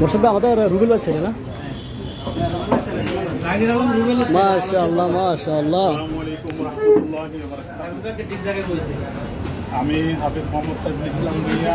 দর্শক আমাদের রুবেল ছেলে না। আমি হাফিজ মোহাম্মদ সাইফুল ইসলাম ভুইয়া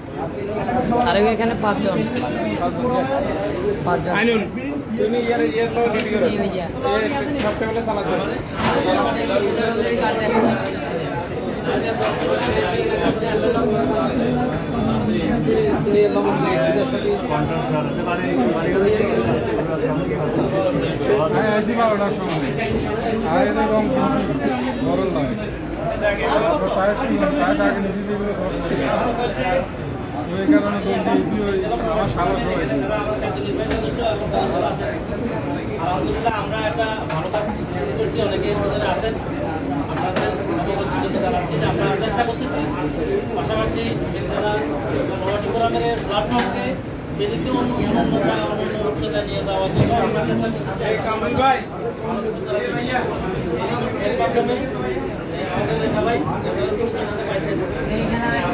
আরেক এখানে পাঁচজন। পাঁচজন। এই ভাইয়া। ওই কারণে দৌড় দিয়েছি ওই আমার সাহস হয়েছে। আলহামদুলিল্লাহ আমরা একটা ভালো কাজ করছি অনেকে আমাদের আছেন। আপনাদের অবগত জানাচ্ছি যে আমরা চেষ্টা করতেছি। পাশাপাশি যারা প্রবাসী ফোরামের প্ল্যাটফর্মকে অন্য অন্য উচ্চতা নিয়ে যাওয়ার জন্য আমরা চেষ্টা করতেছি। এর মাধ্যমে আমাদের সবাই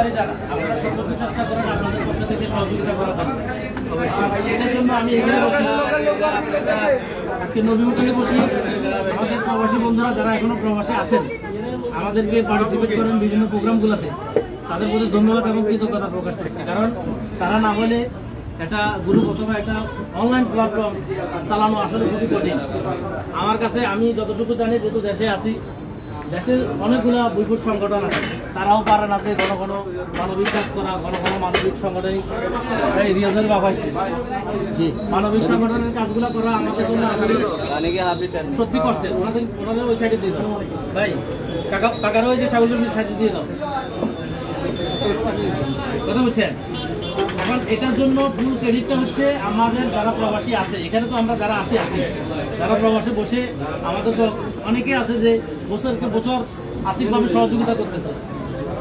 সবারই জানা আপনারা সর্বোচ্চ চেষ্টা করেন আপনাদের পক্ষ থেকে সহযোগিতা করার জন্য। এটার জন্য আমি এখানে বসি। আজকে নবী হোটেলে বসি। আমাদের প্রবাসী বন্ধুরা যারা এখনও প্রবাসী আছেন আমাদেরকে পার্টিসিপেট করেন বিভিন্ন প্রোগ্রামগুলোতে। তাদের প্রতি ধন্যবাদ এবং কৃতজ্ঞতা প্রকাশ করছি। কারণ তারা না হলে একটা গ্রুপ অথবা একটা অনলাইন প্ল্যাটফর্ম চালানো আসলে খুবই কঠিন। আমার কাছে আমি যতটুকু জানি যেহেতু দেশে আছি দেশের অনেকগুলা বৈপুট সংগঠন আছে। তারাও পারে না যে ঘন ঘন মানবিক কাজ করা ঘন ঘন মানবিক সংগঠনিক এই রিয়াজের বাবাইছে জি। মানবিক সংগঠনের কাজগুলো করা আমাদের জন্য আসলে সত্যি কষ্টের ওনাদের ওনাদের ওই সাইডে দিয়ে দাও ভাই কাকা কাকার ওই যে সাইডে দিয়ে দাও। কথা বলছেন? এখন এটার জন্য ফুল ক্রেডিটটা হচ্ছে আমাদের যারা প্রবাসী আছে। এখানে তো আমরা যারা আছি আছি। যারা প্রবাসে বসে আমাদের তো অনেকে আছে যে বছরকে বছর আর্থিকভাবে সহযোগিতা করতেছে।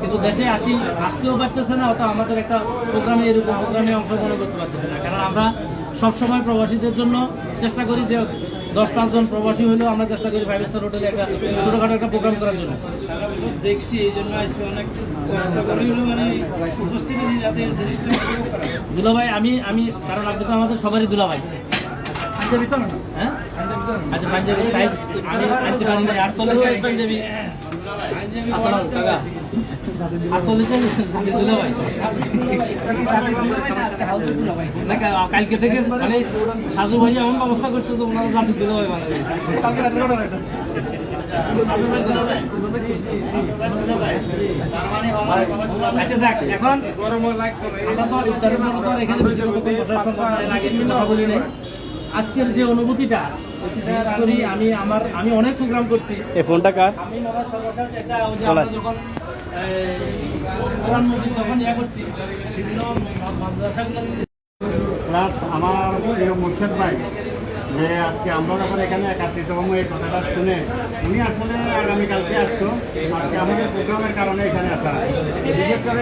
কিন্তু দেশে আসি আসতেও পারতেছে না অথবা আমাদের একটা প্রোগ্রামে এরকম প্রোগ্রামে অংশগ্রহণ করতে পারতেছে না। কারণ আমরা সবসময় প্রবাসীদের জন্য চেষ্টা করি যে দশ পাঁচজন প্রবাসী হলেও আমরা চেষ্টা করি ফাইভ স্টার হোটেলে একটা ছোটোখাটো একটা প্রোগ্রাম করার জন্য। সারা বছর দেখছি এই জন্য অনেক কষ্ট করে হলো মানে উপস্থিতি যাতে জিনিসটা। দুলাভাই আমি আমি কারণ আপনি তো আমাদের সবারই দুলাভাই। পাঞ্জাবি তো না? হ্যাঁ? আচ্ছা পাঞ্জাবি সাইজ আমি সাইজ পাঞ্জাবি। কালকে থেকে মানে সাজু ভাই এমন ব্যবস্থা করছে তো, ওনারা জাতি দুলাভাই বানাবে আচ্ছা দেখ, এখন। আজকের যে অনুভূতিটা আমি আমার আমি অনেক প্রোগ্রাম করছি। এই ফোনটা কার? আমি মনে সর্বশেষ একটা ওই যে আমরা যখন এই, কোরআন মসজিদ তখন ইয়া করছি বিভিন্ন মাদ্রাসাগুলো প্লাস আমার প্রিয় মুর্শেদ ভাই যে আজকে আমরা যখন এখানে একাত্রিত হব এই কথাটা শুনে উনি আসলে আগামীকালকে আসতো আজকে আমাদের প্রোগ্রামের কারণে এখানে আসা বিশেষ করে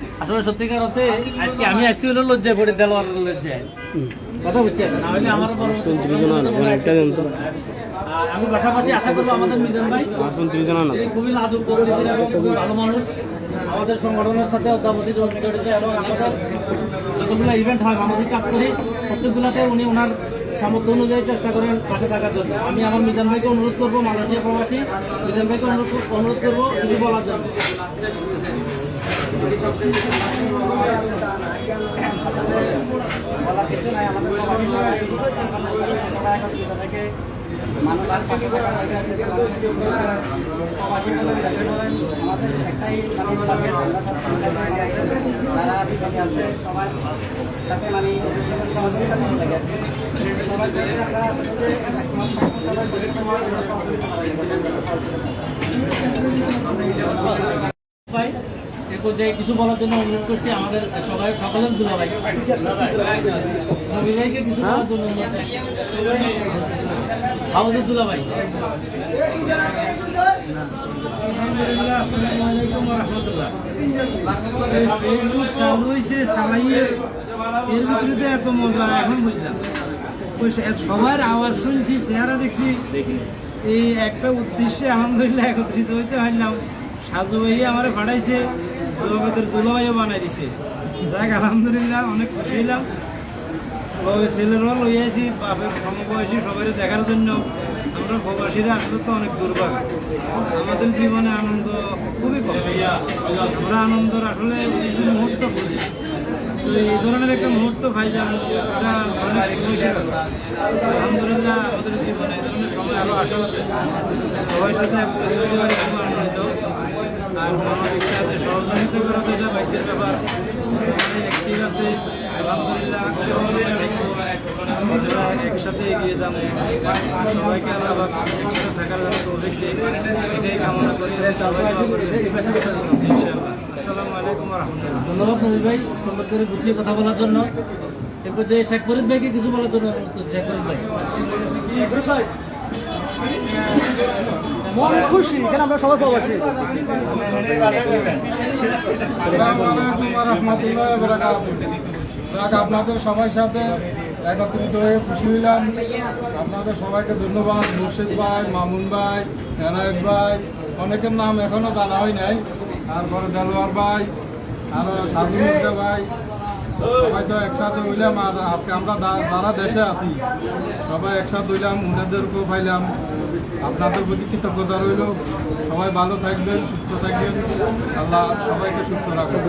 আসলে সত্যিকার অর্থে আজকে আমি আসছি হলো লজ্জায় পড়ি দেলোয়ার লজ্জায়। কথা বুঝছেন? না হলে আমার আমি পাশাপাশি আশা করব আমাদের মিজান ভাই। খুবই খুবই ভালো মানুষ। আমাদের সংগঠনের সাথে অদ্যাবধি জড়িত এবং আমাদের যতগুলো ইভেন্ট হয় মানবিক কাজ করি প্রত্যেকগুলোতে উনি ওনার সামর্থ্য অনুযায়ী চেষ্টা করেন পাশে থাকার জন্য। আমি আমার মিজান ভাইকে অনুরোধ করব মালয়েশিয়া প্রবাসী মিজান ভাইকে অনুরোধ অনুরোধ করব কিছু বলার জন্য। মানুষ আমাদের একটাই যারা বিপদে আছে সবার সাথে মানে সহযোগিতা করতে লাগে সবাই কিছু বলার জন্য অনুরোধ করছি। আমাদের সবাই সকলের দুলা কিছু বলার জন্য আমাদের এর এত মজা, এখন বুঝলাম। সবার আওয়াজ শুনছি, চেহারা দেখছি। এই একটা উদ্দেশ্যে আলহামদুলিল্লাহ একত্রিত হইতে পারলাম। সাজু ভাই আমার পাঠাইছে। জগতের দুলাভাইও বানাই দিছে। যাক আলহামদুলিল্লাহ, অনেক খুশি হইলাম। ওই ছেলেরাও লই আছি বাপের সমবয়সী সবাই দেখার জন্য। আমরা প্রবাসীরা আসলে তো অনেক দুর্ভাগ্য। আমাদের জীবনে আনন্দ খুবই কম। আমরা আনন্দর আসলে কিছু মুহূর্ত বুঝি তো এই ধরনের একটা মুহূর্ত ভাই যে এটা আলহামদুলিল্লাহ, আমাদের জীবনে এই ধরনের সময় আরও আসা। সবার সাথে আনন্দিত। আর মানবিক কাজে সহযোগিতা করা তো এটা ভাগ্যের ব্যাপার। অনেক আছে আলহামদুলিল্লাহ আমরা একসাথে এগিয়ে যাব। সবাইকে পাক একসাথে থাকার জন্য তৌফিক এটাই কামনা করি। ইনশাআল্লাহ। আসসালামু আলাইকুম রাহমাতুল্লাহ। ধন্যবাদ নবী ভাই সুন্দর করে গুছিয়ে কথা বলার জন্য। এরপর যে শেখ ফরিদ ভাইকে কিছু বলার জন্য শেখ ফরিদ ভাই। মন খুশি এখানে আমরা সবাই প্রবাসী আপনাদের সবার সাথে একত্রিত হয়ে খুশি হইলাম। আপনাদের সবাইকে ধন্যবাদ, মুর্শিদ ভাই, মামুন ভাই এনায়েত ভাই, অনেকের নাম এখনও জানা হয় নাই। তারপরে দেলোয়ার ভাই, আরও সাধু ভাই সবাই তো একসাথে হইলাম আর আজকে আমরা যারা দেশে আছি সবাই একসাথে হইলাম উনাদেরকেও পাইলাম আপনাদের প্রতি কৃতজ্ঞতা রইল সবাই ভালো থাকবেন সুস্থ থাকবেন আল্লাহ সবাইকে সুস্থ রাখবেন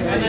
হ্যাঁ